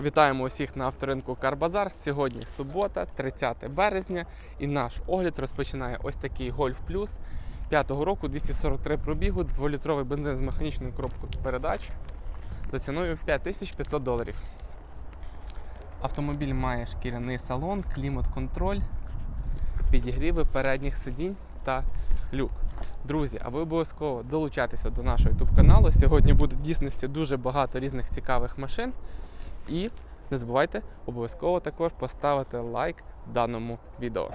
Вітаємо усіх на авторинку Карбазар. Сьогодні субота, 30 березня, і наш огляд розпочинає ось такий Golf Plus 5-го року, 243 пробігу, 2-літровий бензин з механічною коробкою передач за ціною 5500 доларів. Автомобіль має шкіряний салон, клімат-контроль, підігріви передніх сидінь та люк. Друзі, а ви обов'язково долучайтеся до нашого YouTube каналу. Сьогодні буде в дійсності дуже багато різних цікавих машин. І не забувайте обов'язково також поставити лайк даному відео.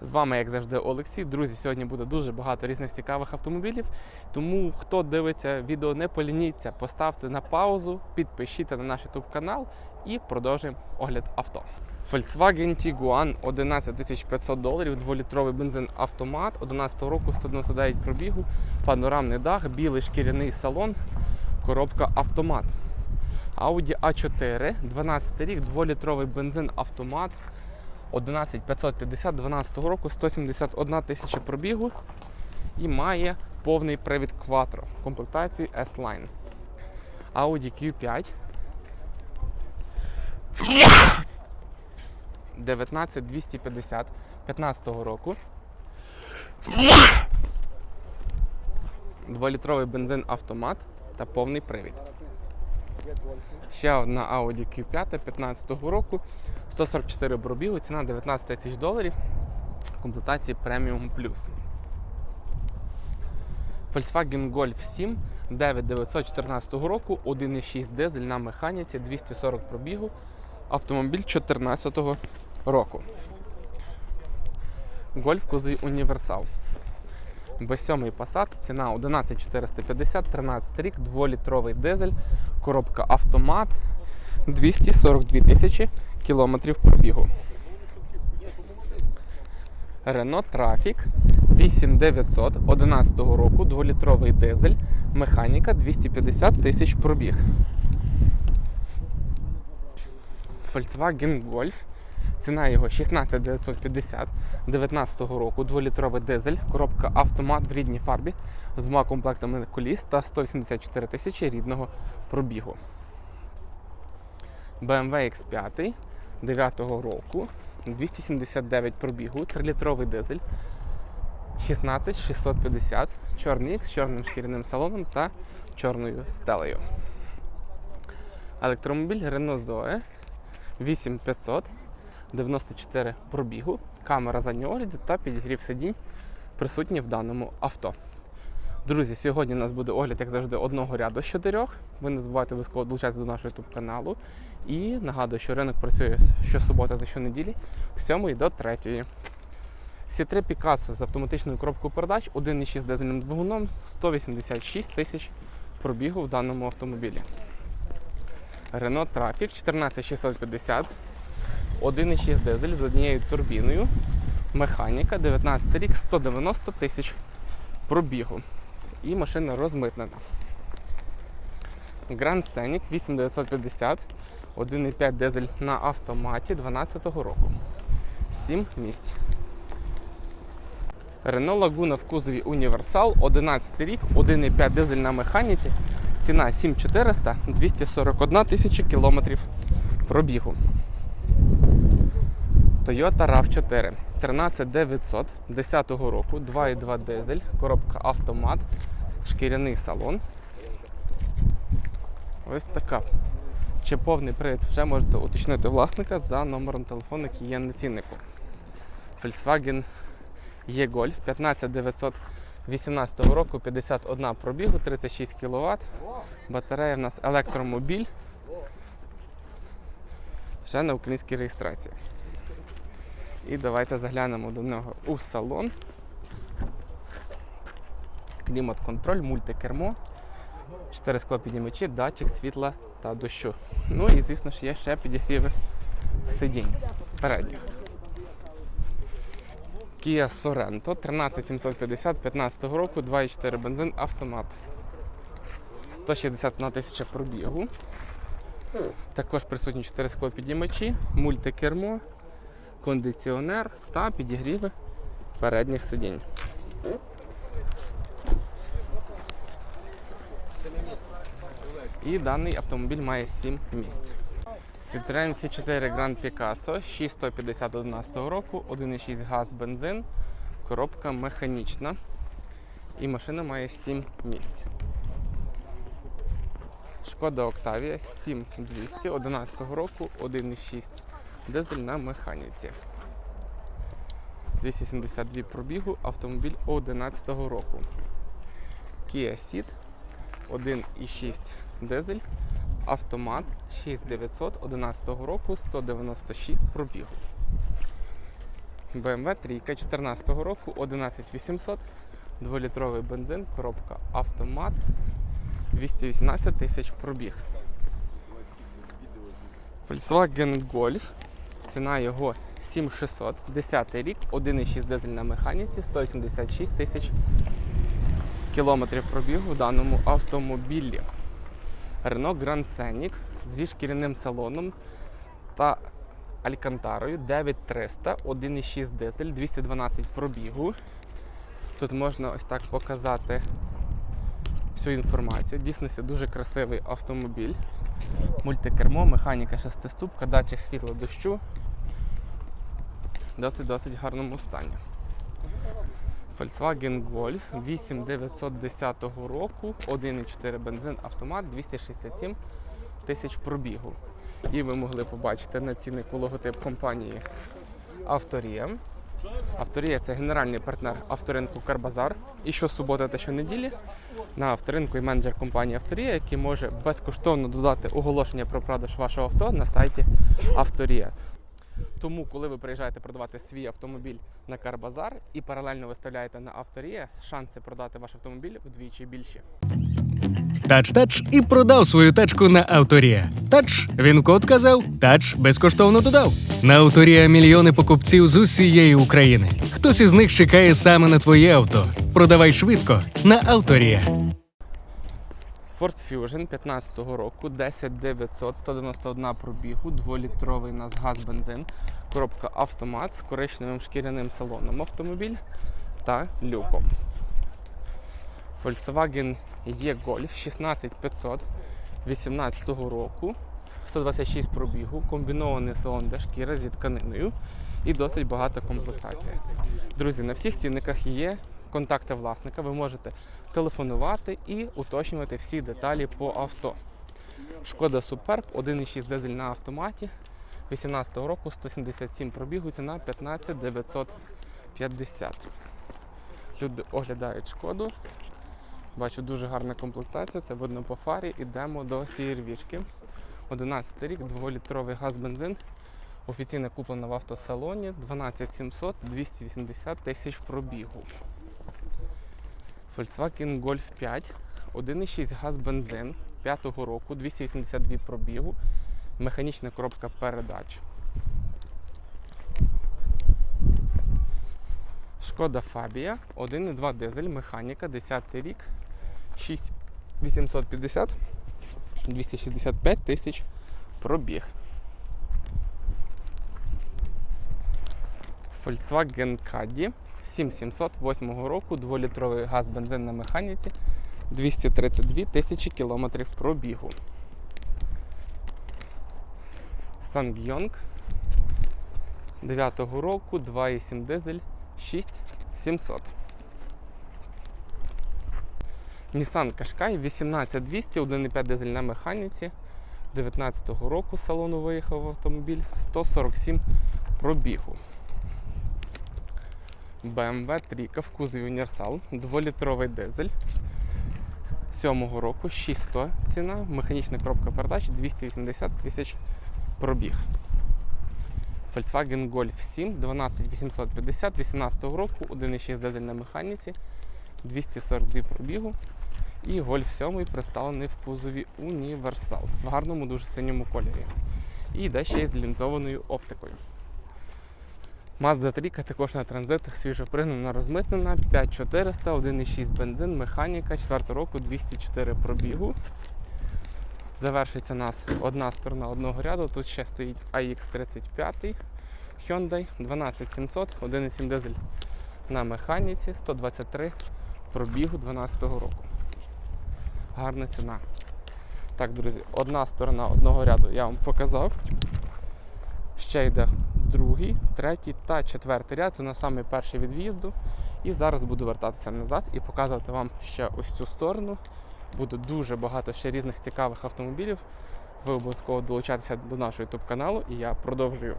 З вами, як завжди, Олексій. Друзі, сьогодні буде дуже багато різних цікавих автомобілів. Тому хто дивиться відео, не полініться, поставте на паузу, підпишіться на наш YouTube канал і продовжуємо огляд авто. Volkswagen Tiguan 11 500 доларів, 2-літровий бензин автомат, 11 року 199 пробігу, панорамний дах, білий шкіряний салон, коробка автомат. Audi A4, 12 рік, 2-літровий бензин автомат, 11 550 12 року, 171 тисяча пробігу і має повний привід Quattro в комплектації S-Line. Audi Q5 19250 15 року. 2-літровий бензин автомат та повний привід. Ще одна Audi Q5 15 року. 144 пробігу, ціна 19 тисяч доларів. В комплектації Premium Plus. Volkswagen Golf 7 9914 року, 1,6 дизель на механіці, 240 пробігу. Автомобіль 2014 року. Гольф кузові універсал. B7 Passat, ціна 11450, 13 рік, 2-літровий дизель, коробка автомат, 242 тисячі кілометрів пробігу. Renault Trafic 8900 11 року, 2-літровий дизель, механіка 250 тисяч пробіг. Volkswagen Golf. Ціна його 16950 19 року, 2-літровий дизель, коробка автомат в рідній фарбі з двома комплектами коліс та 184 тисячі рідного пробігу. BMW X5 9 року, 279 пробігу, 3-літровий дизель, 16650, чорний X з чорним шкіряним салоном та чорною стелею. Електромобіль Renault Zoe 8500, 94 пробігу, камера заднього огляду та підігрів сидінь присутні в даному авто. Друзі, сьогодні у нас буде огляд, як завжди, одного ряду з чотирьох. Ви не забувайте обов'язково долучатися до нашого YouTube каналу. І нагадую, що ринок працює щосуботи та щонеділі з 7 до 3. Сі3 Picasso з автоматичною коробкою передач, 1,6 дизельним двигуном, 186 тисяч пробігу в даному автомобілі. Renault Trafic 14650, 1,6 дизель з однією турбіною, механіка, 19 рік, 190 тисяч пробігу. І машина розмитнена. Grand Scenic 8950, 1,5 дизель на автоматі 12 року. 7 місць. Renault Laguna в кузові Універсал, 11 рік, 1,5 дизель на механіці. Ціна 7400, 241 тисяча кілометрів пробігу. Toyota RAV4 13900 10 року, 2,2 дизель, коробка автомат, шкіряний салон. Ось така. Чи повний привід вже можете уточнити власника за номером телефону, який є на ціннику. Volkswagen E-Golf 15900 18 року 51 пробігу, 36 кВт. Батарея в нас електромобіль. Вже на українській реєстрації. І давайте заглянемо до нього у салон. Клімат-контроль, мультикермо, 4 склопіднімачі, датчик світла та дощу. Ну і, звісно ж, є ще підігріви сидінь передніх. Kia Sorento 13750 15 року, 2,4 бензин, автомат. 161 тисяча пробігу. Також присутні 4 склопідіймачі, мультикермо, кондиціонер та підігріви передніх сидінь. І даний автомобіль має 7 місць. Citroen C4 Grand Picasso 6111 року, 1,6 газ бензин, коробка механічна. І машина має 7 місць. Шкода Octavia 7200 11 року, 1,6 дизель на механіці. 272 пробігу, автомобіль 11 року. Kia Ceed 1,6 дизель, автомат 6900 11 року, 196 пробігу. BMW 3 14 року, 11800, 2-літровий бензин, коробка автомат, 218 тисяч пробіг. Volkswagen Golf. Ціна його 7600, 10 рік, 1,6 дизель на механіці, 176 тисяч кілометрів пробігу в даному автомобілі. Renault Grand Scenic зі шкіряним салоном та алькантарою 9300, 1,6 дизель, 212 пробігу. Тут можна ось так показати всю інформацію. Дійсно, дуже красивий автомобіль. Мультикермо, механіка шестиступка, датчик світла дощу. Досить-досить гарному стані. Volkswagen Golf 8910 року, 1,4 бензин автомат, 267 тисяч пробігу. І ви могли побачити на ціннику логотип компанії Авторія. Авторія це генеральний партнер авторинку Карбазар. І щосуботи та щонеділі на авторинку і менеджер компанії Авторія, який може безкоштовно додати оголошення про продаж вашого авто на сайті Авторія. Тому, коли ви приїжджаєте продавати свій автомобіль на Карбазар і паралельно виставляєте на Авторія, шанси продати ваш автомобіль вдвічі більші. Тач-тач і продав свою тачку на Авторія. Тач, він код казав, тач безкоштовно додав. На Авторія мільйони покупців з усієї України. Хтось із них чекає саме на твоє авто. Продавай швидко на Авторія. Ford Fusion 15 року, 10900, 191 пробігу, 2-літровий нас газ бензин, коробка автомат з коричневим шкіряним салоном автомобіль та люком. Volkswagen E-Golf 16500 18 року, 126 пробігу, комбінований салон для шкіра зі тканиною і досить багата комплектація. Друзі, на всіх цінниках є контакти власника. Ви можете телефонувати і уточнювати всі деталі по авто. Шкода Superb 1,6 дизель на автоматі 18 року 177 пробігу, ціна 15 950. Люди оглядають шкоду. Бачу дуже гарна комплектація, це видно по фарі. Ідемо до CR-вішки. 11 рік, 2-літровий газ бензин. Офіційно куплена в автосалоні 12700 280 тисяч пробігу. Volkswagen Golf 5, 1,6 газ бензин 5 року, 282 пробігу, механічна коробка передач. Шкода Фабія, 1,2 дизель, механіка, 10 рік, 6850, 265 тисяч пробіг. Volkswagen Caddy 7708 року, 2-літровий газ бензин на механіці, 232 тисячі кілометрів пробігу. Ssangyong 9 року, 2,7 дизель, 6700. Nissan Qashqai 18200, 1,5 дизель на механіці. 19 року салону виїхав автомобіль, 147 пробігу. BMW 3 в кузові універсал, 2-літровий дизель. 7-го року 600 ціна, механічна коробка передач 280 тисяч пробіг. Volkswagen Golf 7 12850 18 року, 1,6 дизель на механіці, 242 пробігу. І Golf 7 представлений в кузові універсал в гарному дуже синьому кольорі. І йде ще й з лінзованою оптикою. Mazda 3 також на транзитах свіжо пригнана, розмитнена, 5400, 1,6 бензин, механіка, 4 року, 204 пробігу. Завершиться нас одна сторона одного ряду. Тут ще стоїть AX35 Hyundai 12700, 1,7 дизель на механіці, 123 пробігу 2012 року. Гарна ціна. Так, друзі, одна сторона одного ряду я вам показав. Ще йде другий, третій та четвертий ряд. Це на самий перший від в'їзду. І зараз буду вертатися назад і показувати вам ще ось цю сторону. Буде дуже багато ще різних цікавих автомобілів. Ви обов'язково долучайтеся до нашого YouTube каналу і я продовжую.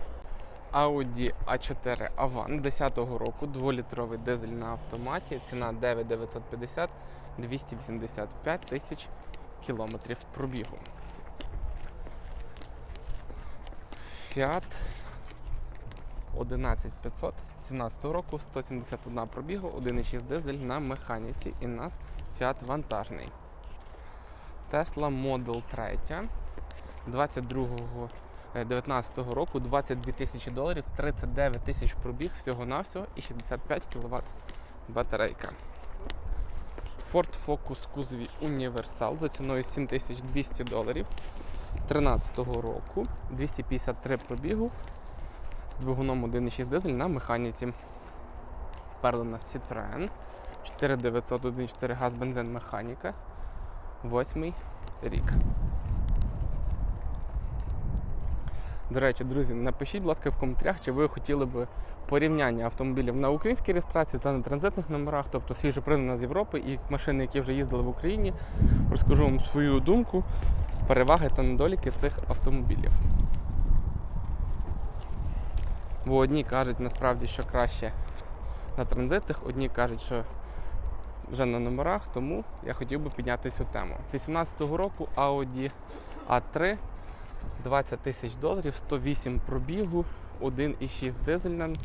Audi A4 Avant 10-го року, 2-літровий дизель на автоматі, ціна 9950, 285 тисяч кілометрів пробігу. Fiat 11500 17 року, 171 пробігу, 1,6 дизель на механіці і нас Fiat вантажний. Tesla Model 3 22-го 19 року 22 тисячі доларів, 39 тисяч пробіг всього-навсього і 65 кВт батарейка. Ford Focus кузові Universal за ціною 7200 доларів 13 року, 253 пробігу з двигуном 1,6 дизель на механіці. У нас Citroen 4900 1,4 газ бензин механіка. Восьмий рік. До речі, друзі, напишіть, будь ласка, в коментарях, чи ви хотіли б порівняння автомобілів на українській реєстрації та на транзитних номерах, тобто свіжо пригнана з Європи і машини, які вже їздили в Україні. Розкажу вам свою думку, переваги та недоліки цих автомобілів. Бо одні кажуть насправді, що краще на транзитних, одні кажуть, що вже на номерах, тому я хотів би підняти цю тему. 18-го року Audi A3 20 тисяч доларів, 108 пробігу, 1,6 дизельна.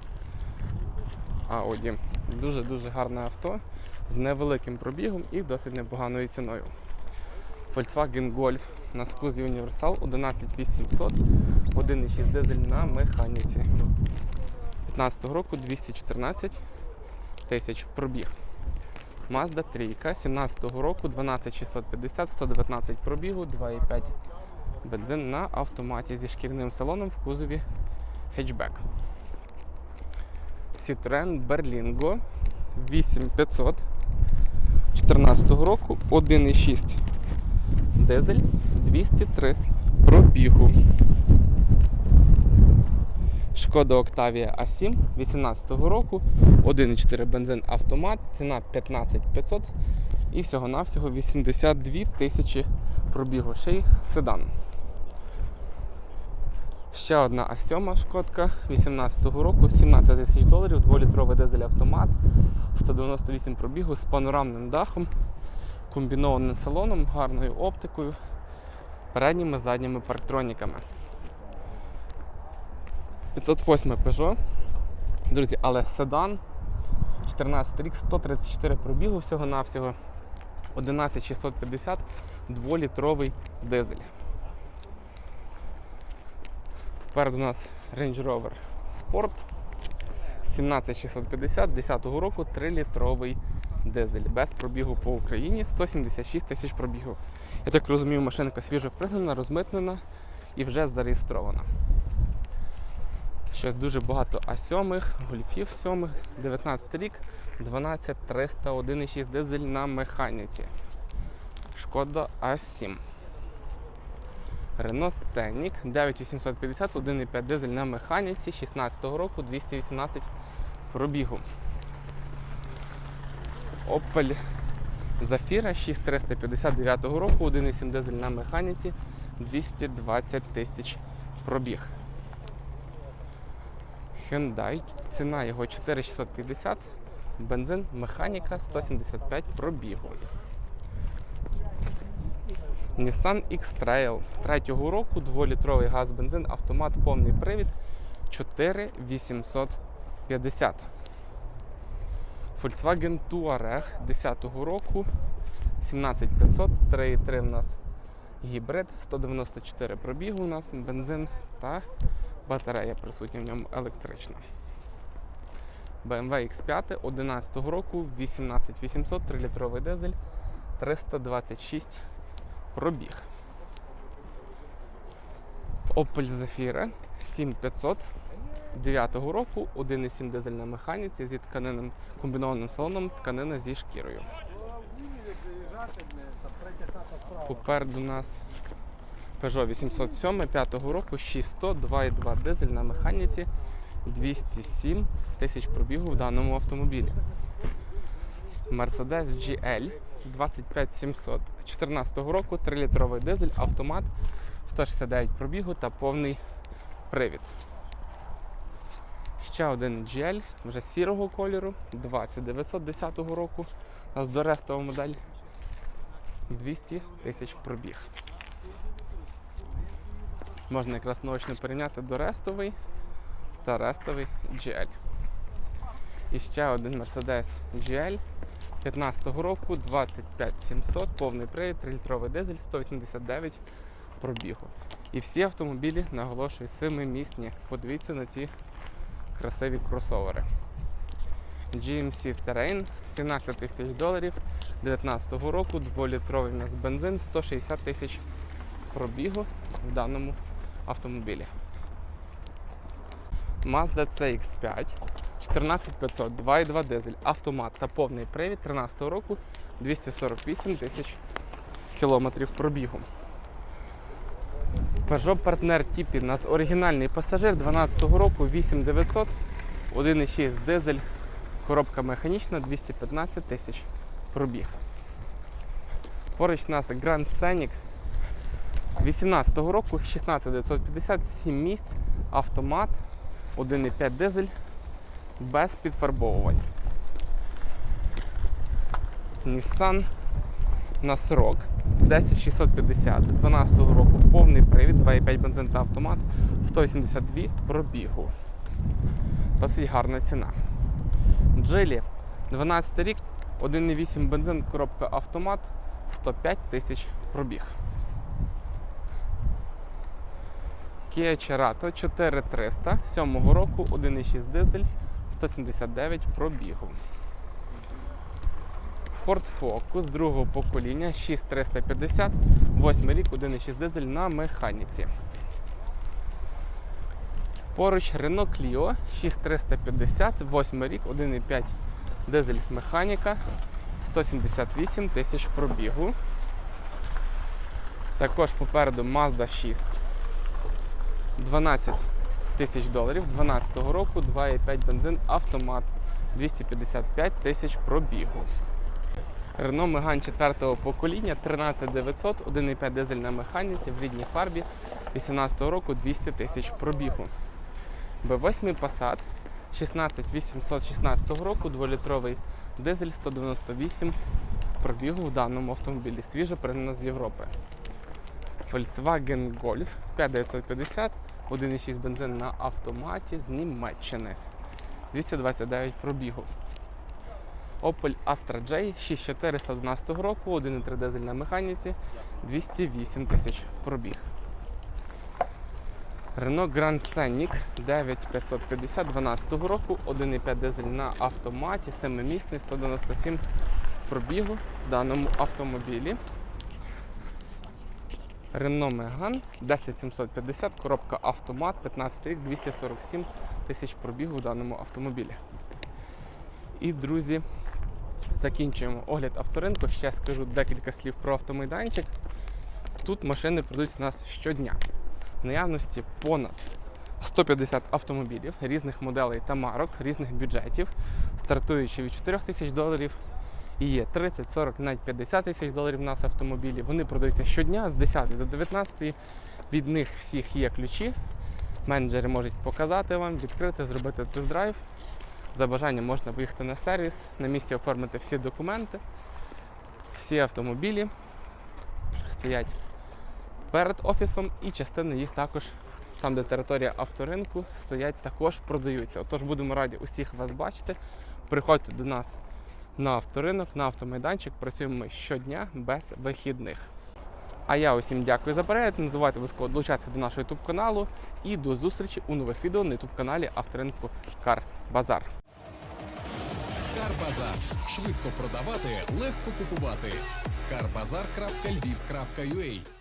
Audi. Дуже-дуже гарне авто з невеликим пробігом і досить непоганою ціною. Volkswagen Golf на скузі Universal 11800, 1,6 дизель на механіці. 15 року 214 тисяч пробіг. Mazda 3 17 року 12650, 119 пробігу, 2,5 бензин на автоматі зі шкіряним салоном в кузові хетчбек. Citroen Berlingo 8500 14 року 1,6 дизель 203 пробігу. Шкода Octavia A7 18 року 1,4 бензин автомат, ціна 15500 і всього-навсього 82 тисячі пробігу. Ще й седан. Ще одна А7 шкодка 18-го року, 17 тисяч доларів, 2-літровий дизель автомат, 198 пробігу з панорамним дахом, комбінованим салоном, гарною оптикою, передніми задніми парктроніками. 508 Peugeot. Друзі, але седан 14 рік, 134 пробігу всього-навсього, 11650, 2-літровий дизель. Попереду у нас Range Rover Sport 17650 10 року 3-літровий дизель. Без пробігу по Україні 176 тисяч пробігу. Я так розумію, машинка свіжо пригнана, розмитнена і вже зареєстрована. Щось дуже багато А7, гольфів 7, 19 рік, 12300, 1,6 дизель на механіці. Шкода А7. Renault Scenic 9850, 1,5 дизель на механіці 16 року, 218 пробігу. Opel Zafira 6359 року, 1,7 дизель на механіці 220 тисяч пробіг. Hyundai, ціна його 4650, бензин, механіка 175 пробігу. Nissan X-Trail 3 року, 2-літровий газ бензин, автомат, повний привід 4850. Volkswagen Touareg 10-го року 17500, 3,3 у нас гібрид, 194 пробігу у нас, бензин та батарея присутня в ньому електрична. BMW X5 11 року 18800, 3-літровий дизель, 326 пробіг. Opel Zafira 7500 9 року, 1,7 дизель на механіці зі тканинним комбінованим салоном, тканина зі шкірою. Попереду нас Peugeot 807 5 року 6100 2.2 дизель на механіці 207 тисяч пробігу в даному автомобілі. Mercedes GL 25700 14 року 3-літровий дизель, автомат 169 пробігу та повний привід. Ще один GL вже сірого кольору 20910 року. У нас дорестова модель 200 тисяч пробіг. Можна якраз наочно порівняти дорестовий та рестовий GL. І ще один Mercedes GL 15 року 25700, повний привід, 3-літровий дизель, 189 пробігу. І всі автомобілі, наголошую, семимісні. Подивіться на ці красиві кросовери. GMC Terrain 17 тисяч доларів 19-го року, 2-літровий у нас бензин, 160 тисяч пробігу в даному автомобілі. Mazda CX5 14500, 2.2 дизель, автомат та повний привід 13 року 248 тисяч кілометрів пробігу. Peugeot Partner Tipi у нас оригінальний пасажир 12 року 8900, 1.6 дизель, коробка механічна 215 тисяч пробіг. Поруч у нас Grand Scenic 18 року 16950, 7 місць, автомат, 1,5 дизель без підфарбовувань. Nissan на срок 10650 12 року повний привід, 2,5 бензин та автомат, 182 пробігу. Досить гарна ціна. Джилі 12 рік, 1,8 бензин, коробка автомат, 105 тисяч пробіг. Kia Cerato 4300 7 року, 1,6 дизель, 179 пробігу. Ford Focus другого покоління 6350, 8 рік, 1,6 дизель на механіці. Поруч Renault Clio 6350, 8 рік, 1,5 дизель механіка, 178 тисяч пробігу. Також попереду Mazda 6 12 тисяч доларів 12-го року, 2,5 бензин, автомат, 255 тисяч пробігу. Renault Megane 4 покоління 13900, 1,5 дизель на механіці в рідній фарбі 18 року 200 тисяч пробігу. B8 Passat 16816 року, 2-літровий дизель 198 пробігу в даному автомобілі. Свіжо пригнана з Європи. Volkswagen Golf 5950, 1,6 бензин на автоматі з Німеччини. 229 пробігу. Opel Astra J 6411 року, 1,3 дизель на механіці, 208 тисяч пробіг. Renault Grand Scenic 9550 12 року, 1,5 дизель на автоматі, 7-місний, 197 пробігу в даному автомобілі. Renault Megane 10750, коробка автомат, 15 рік, 247 тисяч пробігу в даному автомобілі. І, друзі, закінчуємо огляд авторинку. Ще скажу декілька слів про автомайданчик. Тут машини продаються у нас щодня. В наявності понад 150 автомобілів різних моделей та марок, різних бюджетів, стартуючи від 4 тисяч доларів. І є 30, 40, навіть 50 тисяч доларів у нас автомобілі. Вони продаються щодня з 10 до 19. Від них всіх є ключі. Менеджери можуть показати вам, відкрити, зробити тест-драйв. За бажанням можна поїхати на сервіс, на місці оформити всі документи. Всі автомобілі стоять перед офісом і частина їх також, там де територія авторинку, стоять також продаються. Отож будемо раді усіх вас бачити. Приходьте до нас на авторинок, на автомайданчик. Працюємо ми щодня без вихідних. А я усім дякую за перегляд. Не забувайте обов'язково долучатися до нашого YouTube каналу і до зустрічі у нових відео на YouTube каналі авторинку Кар Базар. Карбазар. Швидко продавати, легко купувати. Карбазар.львів.ua